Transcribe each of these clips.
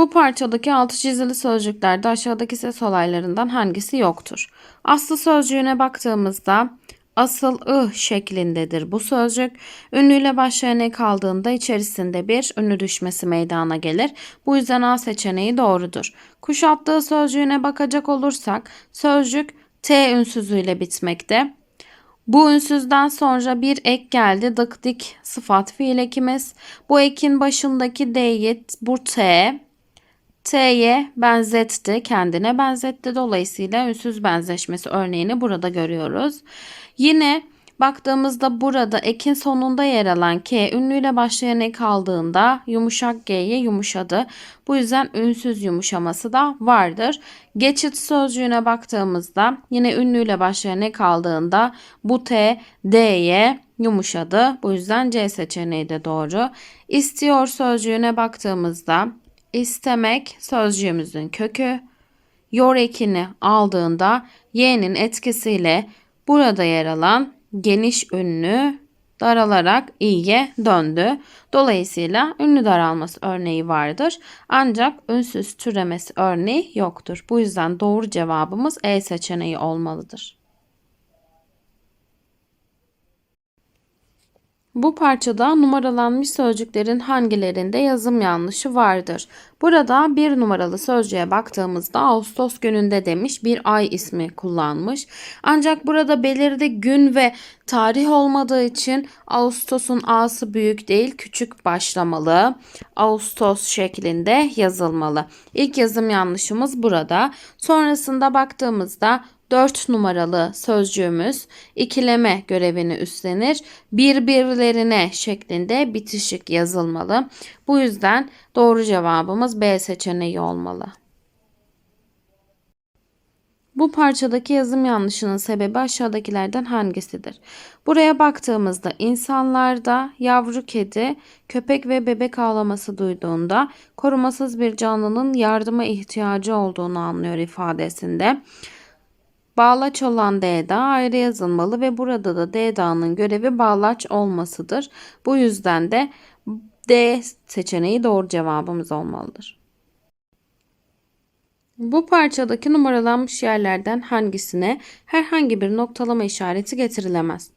Bu parçadaki altı çizili sözcüklerde aşağıdaki ses olaylarından hangisi yoktur? Aslı sözcüğüne baktığımızda asıl ı şeklindedir bu sözcük. Ünlüyle başlayan ek kaldığında içerisinde bir ünlü düşmesi meydana gelir. Bu yüzden A seçeneği doğrudur. Kuşattığı sözcüğüne bakacak olursak sözcük T ünsüzüyle bitmekte. Bu ünsüzden sonra bir ek geldi. Dık dik sıfat fiil ekimiz. Bu ekin başındaki D'yi bu T T'ye benzetti, kendine benzetti. Dolayısıyla ünsüz benzeşmesi örneğini burada görüyoruz. Yine baktığımızda burada ekin sonunda yer alan K ünlüyle başlayan ek aldığında yumuşak G'ye yumuşadı. Bu yüzden ünsüz yumuşaması da vardır. Geçit sözcüğüne baktığımızda yine ünlüyle başlayan ek aldığında bu T D'ye yumuşadı. Bu yüzden C seçeneği de doğru. İstiyor sözcüğüne baktığımızda istemek sözcüğümüzün kökü. Yor ekini aldığında y'nin etkisiyle burada yer alan geniş ünlü daralarak i'ye döndü. Dolayısıyla ünlü daralması örneği vardır. Ancak ünsüz türemesi örneği yoktur. Bu yüzden doğru cevabımız E seçeneği olmalıdır. Bu parçada numaralanmış sözcüklerin hangilerinde yazım yanlışı vardır? Burada bir numaralı sözcüğe baktığımızda Ağustos gününde demiş bir ay ismi kullanmış. Ancak burada belirli gün ve tarih olmadığı için Ağustos'un A'sı büyük değil küçük başlamalı. Ağustos şeklinde yazılmalı. İlk yazım yanlışımız burada. Sonrasında baktığımızda 4 numaralı sözcüğümüz ikileme görevini üstlenir. Birbirlerine şeklinde bitişik yazılmalı. Bu yüzden doğru cevabımız B seçeneği olmalı. Bu parçadaki yazım yanlışının sebebi aşağıdakilerden hangisidir? Buraya baktığımızda insanlarda yavru kedi, köpek ve bebek ağlaması duyduğunda korumasız bir canlının yardıma ihtiyacı olduğunu anlıyor ifadesinde. Bağlaç olan D'da ayrı yazılmalı ve burada da D'da'nın görevi bağlaç olmasıdır. Bu yüzden de D seçeneği doğru cevabımız olmalıdır. Bu parçadaki numaralanmış yerlerden hangisine herhangi bir noktalama işareti getirilemez?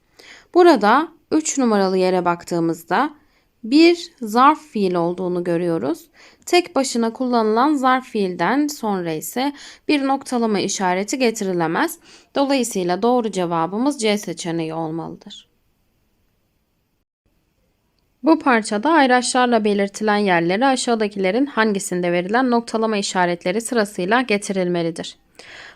Burada 3 numaralı yere baktığımızda bir zarf fiil olduğunu görüyoruz. Tek başına kullanılan zarf fiilden sonra ise bir noktalama işareti getirilemez. Dolayısıyla doğru cevabımız C seçeneği olmalıdır. Bu parçada ayraçlarla belirtilen yerleri aşağıdakilerin hangisinde verilen noktalama işaretleri sırasıyla getirilmelidir.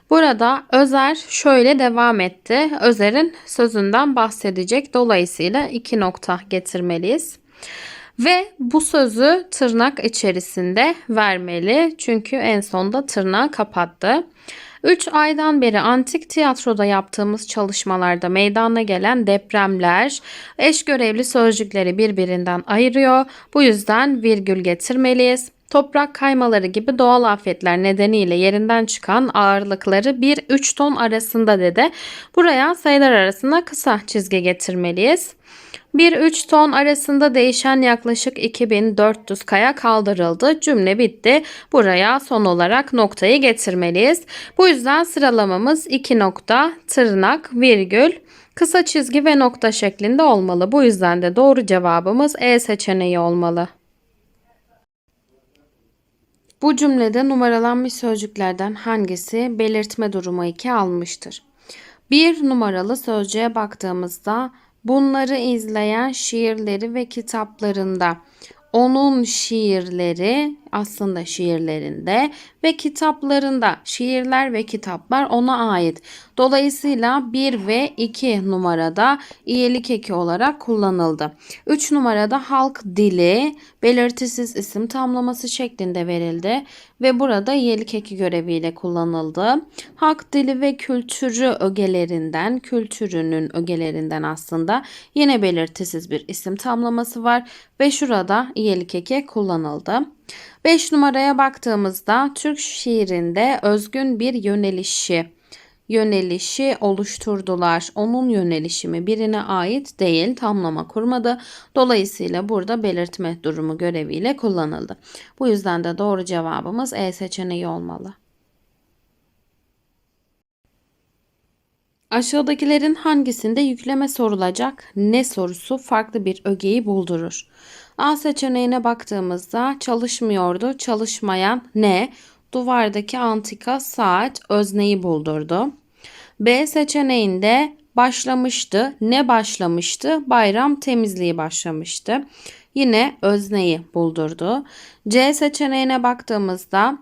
Burada Özer şöyle devam etti. Özer'in sözünden bahsedecek. Dolayısıyla iki nokta getirmeliyiz. Ve bu sözü tırnak içerisinde vermeli. Çünkü en sonda tırnağı kapattı. 3 aydan beri antik tiyatroda yaptığımız çalışmalarda meydana gelen depremler eş görevli sözcükleri birbirinden ayırıyor. Bu yüzden virgül getirmeliyiz. Toprak kaymaları gibi doğal afetler nedeniyle yerinden çıkan ağırlıkları 1-3 ton arasında dedi. Buraya sayılar arasında kısa çizgi getirmeliyiz. 1-3 ton arasında değişen yaklaşık 2400 kaya kaldırıldı. Cümle bitti. Buraya son olarak noktayı getirmeliyiz. Bu yüzden sıralamamız 2 nokta, tırnak, virgül, kısa çizgi ve nokta şeklinde olmalı. Bu yüzden de doğru cevabımız E seçeneği olmalı. Bu cümlede numaralanmış sözcüklerden hangisi belirtme durumu 2 almıştır? Bir numaralı sözcüğe baktığımızda bunları izleyen şiirleri ve kitaplarında onun şiirleri aslında şiirlerinde ve kitaplarında şiirler ve kitaplar ona ait. Dolayısıyla 1 ve 2 numarada iyilik eki olarak kullanıldı. 3 numarada halk dili belirtisiz isim tamlaması şeklinde verildi ve burada iyilik eki göreviyle kullanıldı. Halk dili ve kültürü ögelerinden, kültürünün ögelerinden aslında yine belirtisiz bir isim tamlaması var ve şurada iyilik eki kullanıldı. 5 numaraya baktığımızda Türk şiirinde özgün bir yönelişi yönelişi oluşturdular. Onun yönelişimi birine ait değil tamlama kurmadı. Dolayısıyla burada belirtme durumu göreviyle kullanıldı. Bu yüzden de doğru cevabımız E seçeneği olmalı. Aşağıdakilerin hangisinde yükleme sorulacak ne sorusu farklı bir ögeyi buldurur? A seçeneğine baktığımızda çalışmıyordu, çalışmayan ne? Duvardaki antika saat özneyi buldurdu. B seçeneğinde başlamıştı. Ne başlamıştı? Bayram temizliği başlamıştı. Yine özneyi buldurdu. C seçeneğine baktığımızda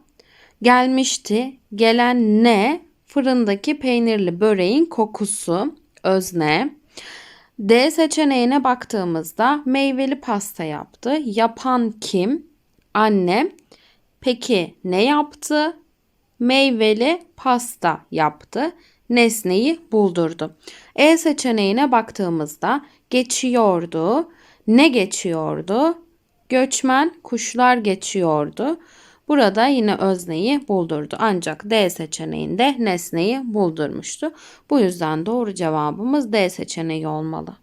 gelmişti. Gelen ne? Fırındaki peynirli böreğin kokusu özne. D seçeneğine baktığımızda meyveli pasta yaptı. Yapan kim? Anne. Peki ne yaptı? Meyveli pasta yaptı. Nesneyi buldurdu. E seçeneğine baktığımızda geçiyordu. Ne geçiyordu? Göçmen kuşlar geçiyordu. Burada yine özneyi buldurdu. Ancak D seçeneğinde nesneyi buldurmuştu. Bu yüzden doğru cevabımız D seçeneği olmalı.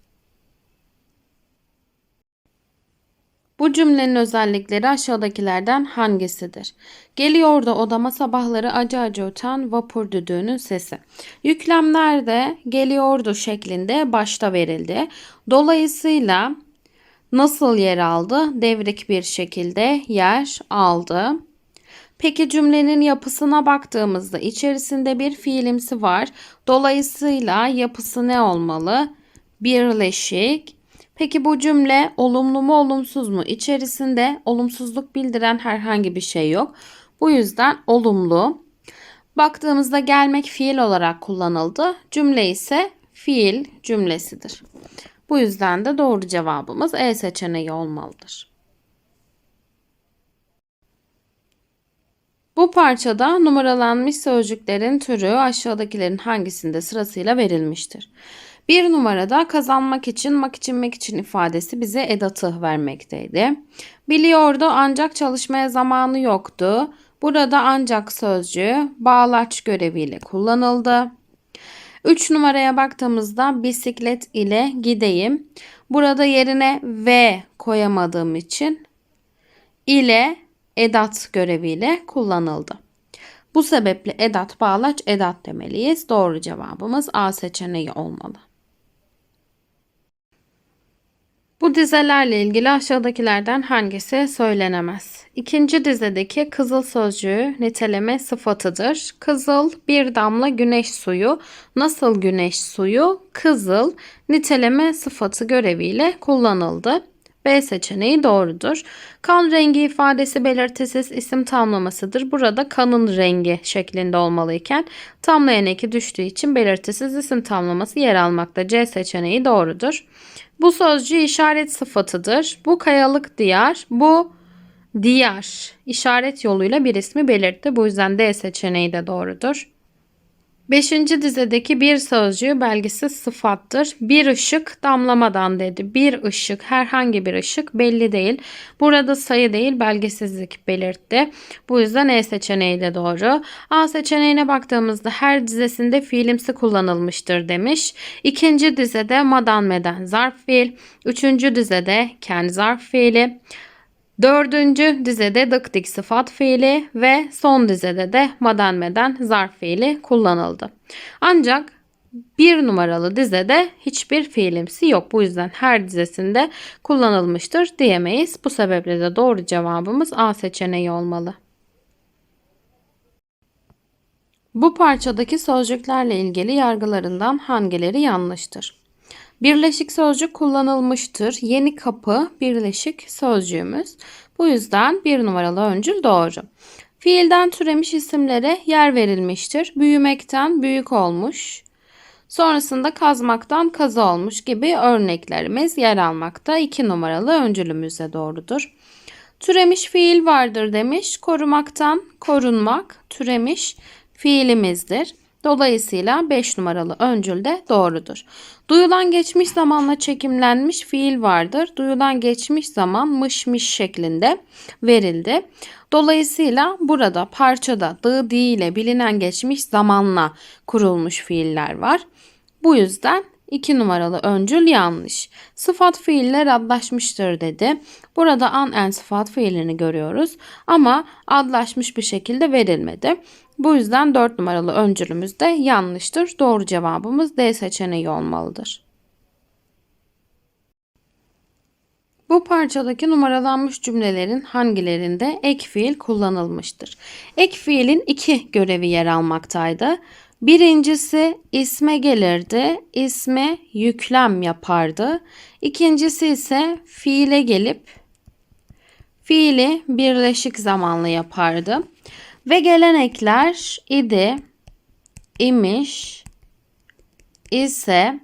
Bu cümlenin özellikleri aşağıdakilerden hangisidir? Geliyordu odama sabahları acı acı öten vapur düdüğünün sesi. Yüklemler de geliyordu şeklinde başta verildi. Dolayısıyla nasıl yer aldı? Devrik bir şekilde yer aldı. Peki cümlenin yapısına baktığımızda içerisinde bir fiilimsi var. Dolayısıyla yapısı ne olmalı? Birleşik. Peki bu cümle olumlu mu olumsuz mu? İçerisinde olumsuzluk bildiren herhangi bir şey yok. Bu yüzden olumlu. Baktığımızda gelmek fiil olarak kullanıldı. Cümle ise fiil cümlesidir. Bu yüzden de doğru cevabımız E seçeneği olmalıdır. Bu parçada numaralanmış sözcüklerin türü aşağıdakilerin hangisinde sırasıyla verilmiştir? Bir numarada kazanmak için, mak için, mek için ifadesi bize edatı vermekteydi. Biliyordu ancak çalışmaya zamanı yoktu. Burada ancak sözcüğü bağlaç göreviyle kullanıldı. 3 numaraya baktığımızda bisiklet ile gideyim. Burada yerine v koyamadığım için ile edat göreviyle kullanıldı. Bu sebeple edat bağlaç edat demeliyiz. Doğru cevabımız A seçeneği olmalı. Bu dizelerle ilgili aşağıdakilerden hangisi söylenemez? İkinci dizedeki kızıl sözcüğü niteleme sıfatıdır. Kızıl bir damla güneş suyu. Nasıl güneş suyu? Kızıl niteleme sıfatı göreviyle kullanıldı. B seçeneği doğrudur. Kan rengi ifadesi belirtisiz isim tamlamasıdır. Burada kanın rengi şeklinde olmalıyken tamlayan eki düştüğü için belirtisiz isim tamlaması yer almakta. C seçeneği doğrudur. Bu sözcüğü işaret sıfatıdır. Bu kayalık diyar, bu diyar. İşaret yoluyla bir ismi belirtti. Bu yüzden D seçeneği de doğrudur. Beşinci dizedeki bir sözcüğü belgisiz sıfattır. Bir ışık damlamadan dedi. Bir ışık herhangi bir ışık belli değil. Burada sayı değil belgesizlik belirtti. Bu yüzden E seçeneği de doğru. A seçeneğine baktığımızda her dizesinde fiilimsi kullanılmıştır demiş. İkinci dizede madan meden zarf fiil. Üçüncü dizede kendi zarf fiili. Dördüncü dizede dık dik sıfat fiili ve son dizede de maden meden zarf fiili kullanıldı. Ancak bir numaralı dizede hiçbir fiilimsi yok. Bu yüzden her dizesinde kullanılmıştır diyemeyiz. Bu sebeple de doğru cevabımız A seçeneği olmalı. Bu parçadaki sözcüklerle ilgili yargılarından hangileri yanlıştır? Birleşik sözcük kullanılmıştır. Yeni kapı birleşik sözcüğümüz. Bu yüzden bir numaralı öncül doğru. Fiilden türemiş isimlere yer verilmiştir. Büyümekten büyük olmuş. Sonrasında kazmaktan kazı olmuş gibi örneklerimiz yer almakta. 2 numaralı öncülümüze doğrudur. Türemiş fiil vardır demiş. Korumaktan korunmak türemiş fiilimizdir. Dolayısıyla 5 numaralı öncül de doğrudur. Duyulan geçmiş zamanla çekimlenmiş fiil vardır. Duyulan geçmiş zaman mışmış şeklinde verildi. Dolayısıyla burada parçada dı di ile bilinen geçmiş zamanla kurulmuş fiiller var. Bu yüzden 2 numaralı öncül yanlış. Sıfat fiiller adlaşmıştır dedi. Burada an en sıfat fiilini görüyoruz ama adlaşmış bir şekilde verilmedi. Bu yüzden 4 numaralı öncülümüz de yanlıştır. Doğru cevabımız D seçeneği olmalıdır. Bu parçadaki numaralanmış cümlelerin hangilerinde ek fiil kullanılmıştır? Ek fiilin iki görevi yer almaktaydı. Birincisi isme gelirdi, isme yüklem yapardı. İkincisi ise fiile gelip fiili birleşik zamanlı yapardı. Ve gelen ekler idi, imiş, ise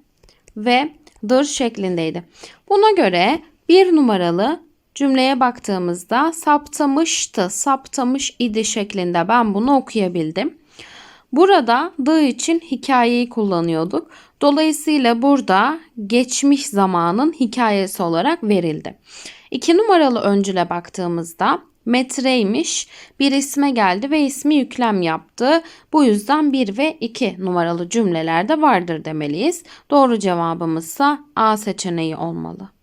ve dır şeklindeydi. Buna göre bir numaralı cümleye baktığımızda saptamıştı, saptamış idi şeklinde ben bunu okuyabildim. Burada dı için hikayeyi kullanıyorduk. Dolayısıyla burada geçmiş zamanın hikayesi olarak verildi. İki numaralı öncüle baktığımızda metreymiş bir isme geldi ve ismi yüklem yaptı. Bu yüzden 1 ve 2 numaralı cümlelerde vardır demeliyiz. Doğru cevabımızsa A seçeneği olmalı.